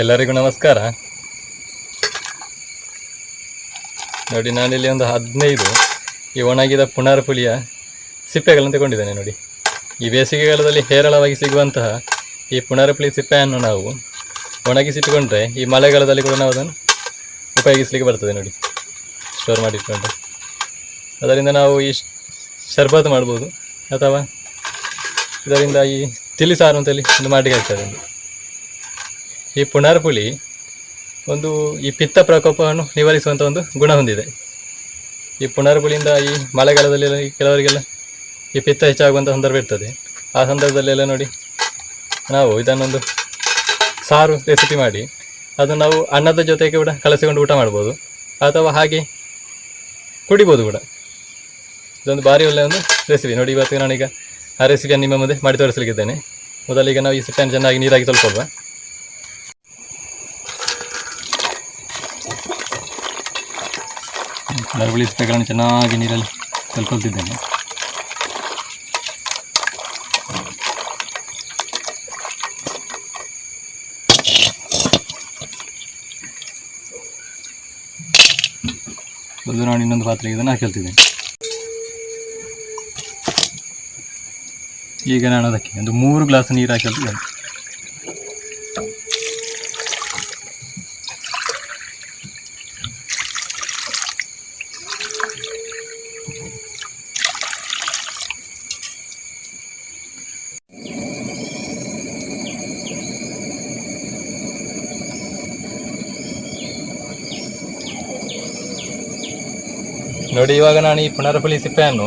ಎಲ್ಲರಿಗೂ ನಮಸ್ಕಾರ. ನೋಡಿ, ನಾನಿಲ್ಲಿ ಒಂದು ಹದಿನೈದು ಈ ಒಣಗಿದ ಪುನರ್ಪುಲಿಯ ಸಿಪ್ಪೆಗಳನ್ನು ತಗೊಂಡಿದ್ದೇನೆ ನೋಡಿ. ಈ ಬೇಸಿಗೆಗಾಲದಲ್ಲಿ ಹೇರಳವಾಗಿ ಸಿಗುವಂತಹ ಈ ಪುನರ್ಪುಳಿ ಸಿಪ್ಪೆಯನ್ನು ನಾವು ಒಣಗಿಸಿಟ್ಟುಕೊಂಡ್ರೆ ಈ ಮಳೆಗಾಲದಲ್ಲಿ ಕೂಡ ನಾವು ಅದನ್ನು ಉಪಯೋಗಿಸಲಿಕ್ಕೆ ಬರ್ತದೆ ನೋಡಿ. ಸ್ಟೋರ್ ಮಾಡಿಟ್ಕೊಂಡ್ರೆ. ಅದರಿಂದ ನಾವು ಈ ಶರ್ಬತ್ ಮಾಡ್ಬೋದು ಅಥವಾ ಇದರಿಂದ ಈ ತಿಳಿ ಸಾರು ಅಂತೇಳಿ ಒಂದು ಮಾಡಿಗೆ ಆಗ್ತದೆ ಈ ಪುನರ್ಪುಲಿ ಒಂದು ಈ ಪಿತ್ತ ಪ್ರಕೋಪವನ್ನು ನಿವಾರಿಸುವಂಥ ಒಂದು ಗುಣ ಹೊಂದಿದೆ. ಈ ಪುನರ್ಪುಲಿಯಿಂದ ಈ ಮಳೆಗಾಲದಲ್ಲಿ ಕೆಲವರಿಗೆಲ್ಲ ಈ ಪಿತ್ತ ಹೆಚ್ಚಾಗುವಂಥ ಸಂದರ್ಭ ಇರ್ತದೆ. ಆ ಸಂದರ್ಭದಲ್ಲೆಲ್ಲ ನೋಡಿ ನಾವು ಇದನ್ನೊಂದು ಸಾರು ರೆಸಿಪಿ ಮಾಡಿ, ಅದನ್ನು ನಾವು ಅನ್ನದ ಜೊತೆಗೆ ಕೂಡ ಕಲಸಿಕೊಂಡು ಊಟ ಮಾಡ್ಬೋದು, ಅಥವಾ ಹಾಗೆ ಕುಡಿಬೋದು ಕೂಡ. ಇದೊಂದು ಭಾರಿ ಒಳ್ಳೆಯ ಒಂದು ರೆಸಿಪಿ ನೋಡಿ, ಇವತ್ತು ನಾನೀಗ ಆ ರೆಸಿಪಿಯನ್ನು ನಿಮ್ಮ ಮುಂದೆ ಮಾಡಿ ತೋರಿಸಲಿಕ್ಕಿದ್ದೇನೆ. ಮೊದಲಿಗೆ ನಾವು ಈ ಸಿಟ್ಟನ್ನು ಚೆನ್ನಾಗಿ ನೀರಾಗಿ ತೊಳ್ಕೊಳ್ವಾ ನರಬಳಿ ಸಿಪ್ಪೆಗಳನ್ನು ಚೆನ್ನಾಗಿ ನೀರಲ್ಲಿ ಕಲ್ಕೊಳ್ತಿದ್ದೇನೆ. ಅದು ನಾನು ಇನ್ನೊಂದು ಪಾತ್ರೆಗೆ ಇದನ್ನು ಹಾಕಿಳ್ತಿದ್ದೇನೆ ಈಗ ನಾನು ಅದಕ್ಕೆ ಒಂದು ಮೂರು ಗ್ಲಾಸ್ ನೀರು ಹಾಕಿಳ್ತಿದ್ದೇನೆ ನೋಡಿ, ಇವಾಗ ನಾನು ಈ ಪುನರ್ಪುಲಿ ಸಿಪ್ಪೆಯನ್ನು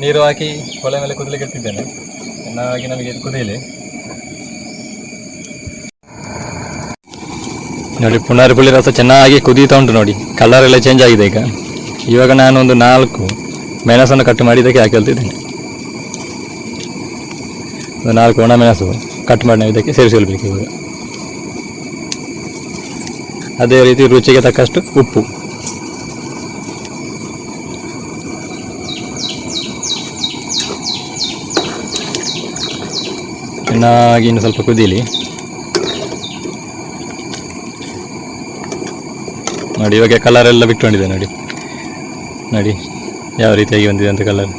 ನೀರು ಹಾಕಿ ಕೊಲೆ ಮೇಲೆ ಕುದಲಿಕ್ಕೆ ಇಟ್ಟಿದ್ದೇನೆ. ಚೆನ್ನಾಗಿ ನಮಗೆ ಇದು ಕುದಿಯಲಿ. ನೋಡಿ ಪುನರ್ಪುಳಿ ರಸ ಚೆನ್ನಾಗಿ ಕುದೀತಾ ಉಂಟು ನೋಡಿ. ಕಲರ್ ಎಲ್ಲ ಚೇಂಜ್ ಆಗಿದೆ ಈಗ. ಇವಾಗ ನಾನು ಒಂದು ನಾಲ್ಕು ಮೆಣಸನ್ನು ಕಟ್ ಮಾಡಿ ಇದಕ್ಕೆ ಹಾಕಿಳ್ತಿದ್ದೇನೆ ಒಂದು ನಾಲ್ಕು ಒಣ ಮೆಣಸು ಕಟ್ ಮಾಡಿ ಇದಕ್ಕೆ ಸೇರಿಸಿಕೊಳ್ಬೇಕು ಇವಾಗ. ಅದೇ ರೀತಿ ರುಚಿಗೆ ತಕ್ಕಷ್ಟು ಉಪ್ಪು. ಚೆನ್ನಾಗಿ ಇನ್ನು ಸ್ವಲ್ಪ ಕುದೀಲಿ ನೋಡಿ, ಇವಾಗ ಕಲರ್ ಎಲ್ಲ ಬಿಟ್ಕೊಂಡಿದೆ, ನೋಡಿ. ನೋಡಿ, ಯಾವ ರೀತಿಯಾಗಿ ಬಂದಿದೆ ಅಂತ ಕಲರ್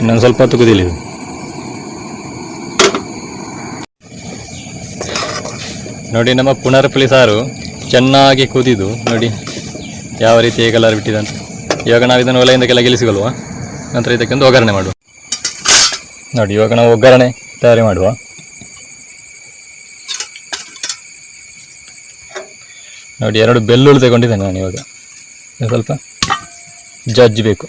ಇನ್ನೊಂದು ಸ್ವಲ್ಪ ಹೊತ್ತು ಕುದೀಲಿ ಇದು ನೋಡಿ, ನಮ್ಮ ಪುನರ್ಪುಳಿ ಸಾರು ಚೆನ್ನಾಗಿ ಕುದಿದು, ನೋಡಿ, ಯಾವ ರೀತಿ ಕಲರ್ ಬಿಟ್ಟಿದೆ ಅಂತ. ಇವಾಗ ನಾವು ಇದನ್ನು ಒಲೆಯಿಂದ ಕೆಲ ಗೆಲ್ಲಿಸಿಕೊಳ್ಳುವ ನಂತರ ಇದಕ್ಕೊಂದು ಒಗ್ಗರಣೆ ಮಾಡುವ. ನೋಡಿ, ಇವಾಗ ನಾವು ಒಗ್ಗರಣೆ ತಯಾರಿ ಮಾಡುವ. ನೋಡಿ, ಎರಡು ಬೆಲ್ಲುಳ್ಳಿ ತಗೊಂಡಿದ್ದೇನೆ ನಾನು ಇವಾಗ. ಸ್ವಲ್ಪ ಜಜ್ಜಬೇಕು.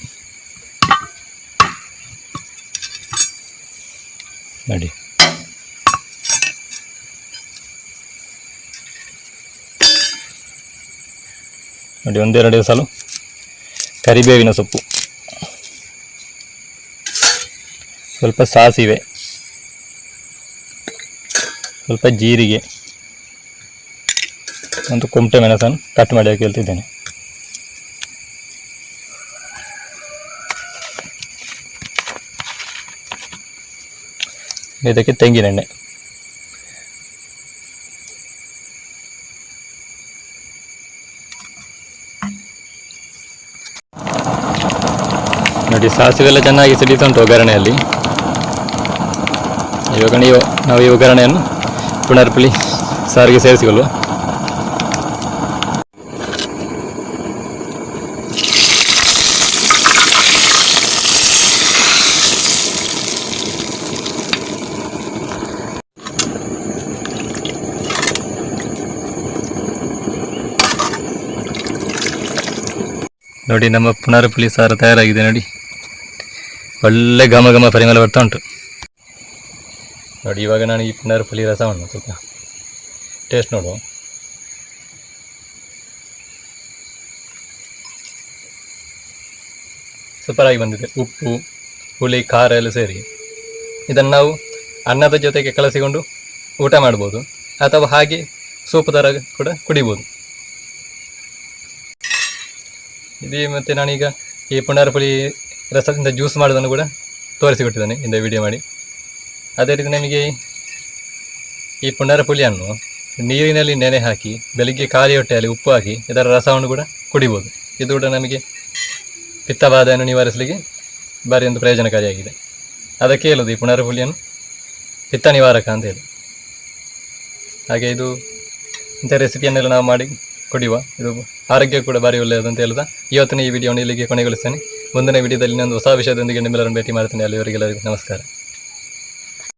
ನೋಡಿ. ನೋಡಿ, ಒಂದೆರಡು ಸಲ ಕರಿಬೇವಿನ ಸೊಪ್ಪು. ಸ್ವಲ್ಪ ಸಾಸಿವೆ, ಸ್ವಲ್ಪ ಜೀರಿಗೆ, ಒಂದು ಕುಮಟೆ ಮೆಣಸನ್ನು ಕಟ್ ಮಾಡಿ ಹಾಕಿ ಹೇಳ್ತಿದ್ದೇನೆ. ಇದಕ್ಕೆ ತೆಂಗಿನೆಣ್ಣೆ ನೋಡಿ, ಸಾಸಿವೆ ಎಲ್ಲ ಚೆನ್ನಾಗಿ ಸಿಡಿತಾ ಉಂಟು ಒಗ್ಗರಣೆಯಲ್ಲಿ. ಇವಾಗ ನೀವು ನಾವು ಈ ಒಗ್ಗರಣೆಯನ್ನು ಪುನರ್ಪುಳಿ ಸಾರಿಗೆ ಸೇರಿಸಿಕೊಳ್ಳುವ. ನೋಡಿ, ನಮ್ಮ ಪುನರ್ಪುಳಿ ಸಾರು ತಯಾರಾಗಿದೆ ನೋಡಿ. ಒಳ್ಳೆ ಘಮ ಘಮ ಪರಿಮಳ ಬರ್ತಾ ಉಂಟು. ನೋಡಿ, ಇವಾಗ ನಾನು ಈ ಪುನರ್ಪುಲಿ ರಸವನ್ನು ಸ್ವಲ್ಪ ಟೇಸ್ಟ್ ನೋಡು ಸೂಪರಾಗಿ ಬಂದಿದೆ. ಉಪ್ಪು, ಹುಳಿ, ಖಾರ ಎಲ್ಲ ಸೇರಿ. ಇದನ್ನು ನಾವು ಅನ್ನದ ಜೊತೆಗೆ ಕಲಸಿಕೊಂಡು ಊಟ ಮಾಡ್ಬೋದು. ಅಥವಾ ಹಾಗೆ ಸೂಪ್ ಥರ ಕೂಡ ಕುಡಿಬೋದು. ಇದೇ ಮತ್ತು ನಾನೀಗ ಈ ಪುನರ್ಪುಳಿ ರಸದಿಂದ ಜ್ಯೂಸ್ ಮಾಡೋದನ್ನು ಕೂಡ ತೋರಿಸಿಕೊಟ್ಟಿದ್ದಾನೆ. ಹಿಂದೆ ವಿಡಿಯೋ ಮಾಡಿ. ಅದೇ ರೀತಿ ನಮಗೆ ಈ ಪುನರ ಪುಳಿಯನ್ನು ನೀರಿನಲ್ಲಿ ನೆನೆ ಹಾಕಿ, ಬೆಳಿಗ್ಗೆ ಖಾಲಿ ಹೊಟ್ಟೆಯಲ್ಲಿ ಉಪ್ಪು ಹಾಕಿ, ಇದರ ರಸವನ್ನು ಕೂಡ ಕುಡಿಬೋದು. ಇದು ಕೂಡ ನಮಗೆ ಪಿತ್ತಬಾಧೆಯನ್ನು ನಿವಾರಿಸಲಿಕ್ಕೆ ಭಾರಿ ಒಂದು ಪ್ರಯೋಜನಕಾರಿಯಾಗಿದೆ. ಅದಕ್ಕೆ ಹೇಳೋದು ಈ ಪುನರ ಪುಳಿಯನ್ನು ಪಿತ್ತ ನಿವಾರಕ ಅಂತ ಹೇಳಿ. ಹಾಗೆ ಇದು ಇಂಥ ರೆಸಿಪಿಯನ್ನೆಲ್ಲ ನಾವು ಮಾಡಿ ಕುಡಿಯುವ, ಇದು ಆರೋಗ್ಯ ಕೂಡ ಭಾರಿ ಒಳ್ಳೆಯದು ಅಂತ ಹೇಳುತ್ತಾ, ಇವತ್ತಿನ ಈ ವಿಡಿಯೋವನ್ನು ಇಲ್ಲಿಗೆ ಕೊನೆಗೊಳಿಸ್ತೇನೆ. ಮುಂದಿನ ವಿಡಿಯೋದಲ್ಲಿ ಇನ್ನೊಂದು ಹೊಸ ವಿಷಯದೊಂದಿಗೆ ನಿಮ್ಮೆಲ್ಲರನ್ನು ಭೇಟಿ ಮಾಡ್ತೇನೆ. ಅಲ್ಲಿವರೆಗೆಲ್ಲರಿಗೂ ನಮಸ್ಕಾರ.